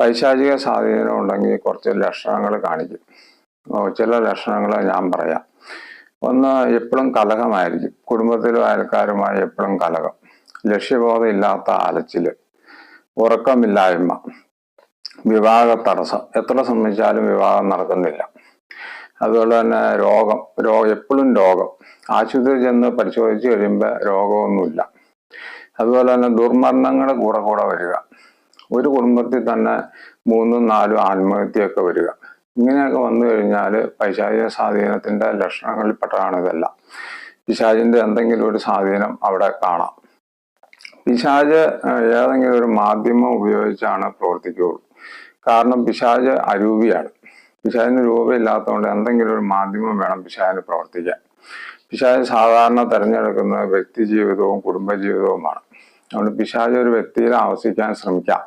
പൈശാചിക സ്വാധീനം ഉണ്ടെങ്കിൽ കുറച്ച് ലക്ഷണങ്ങൾ കാണിക്കും. ചില ലക്ഷണങ്ങൾ ഞാൻ പറയാം. ഒന്ന് എപ്പോഴും കലഹമായിരിക്കും. കുടുംബത്തിലും അയൽക്കാരുമായി എപ്പോഴും കലഹം. ലക്ഷ്യബോധം ഇല്ലാത്ത അലച്ചിൽ ഉറക്കമില്ലായ്മ. വിവാഹ തടസ്സം. എത്ര സംബന്ധിച്ചാലും വിവാഹം നടക്കുന്നില്ല. അതുപോലെ തന്നെ രോഗം രോഗം എപ്പോഴും രോഗം. ആശുപത്രി ചെന്ന് പരിശോധിച്ച് കഴിയുമ്പോൾ രോഗമൊന്നുമില്ല. അതുപോലെ തന്നെ ദുർമരണങ്ങൾ കൂടെ കൂടെ വരിക. ഒരു കുടുംബത്തിൽ തന്നെ മൂന്നും നാലും ആത്മഹത്യയൊക്കെ വരിക. ഇങ്ങനെയൊക്കെ വന്നു കഴിഞ്ഞാൽ പൈശാചിക സ്വാധീനത്തിന്റെ ലക്ഷണങ്ങളിൽപ്പെട്ടതാണ് ഇതെല്ലാം. പിശാചിന്റെ എന്തെങ്കിലും ഒരു സ്വാധീനം അവിടെ കാണാം. പിശാജ് ഏതെങ്കിലും ഒരു മാധ്യമം ഉപയോഗിച്ചാണ് പ്രവർത്തിക്കുകയുള്ളൂ. കാരണം പിശാജ് അരൂപിയാണ്. പിശാജിന് രൂപമില്ലാത്തതുകൊണ്ട് എന്തെങ്കിലും ഒരു മാധ്യമം വേണം പിശാജിന് പ്രവർത്തിക്കാൻ. പിശാജ് സാധാരണ തിരഞ്ഞെടുക്കുന്നത് വ്യക്തി ജീവിതവും കുടുംബ ജീവിതവുമാണ് അതുകൊണ്ട് പിശാജ് ഒരു വ്യക്തിയിൽ ആവസിക്കാൻ ശ്രമിക്കാം.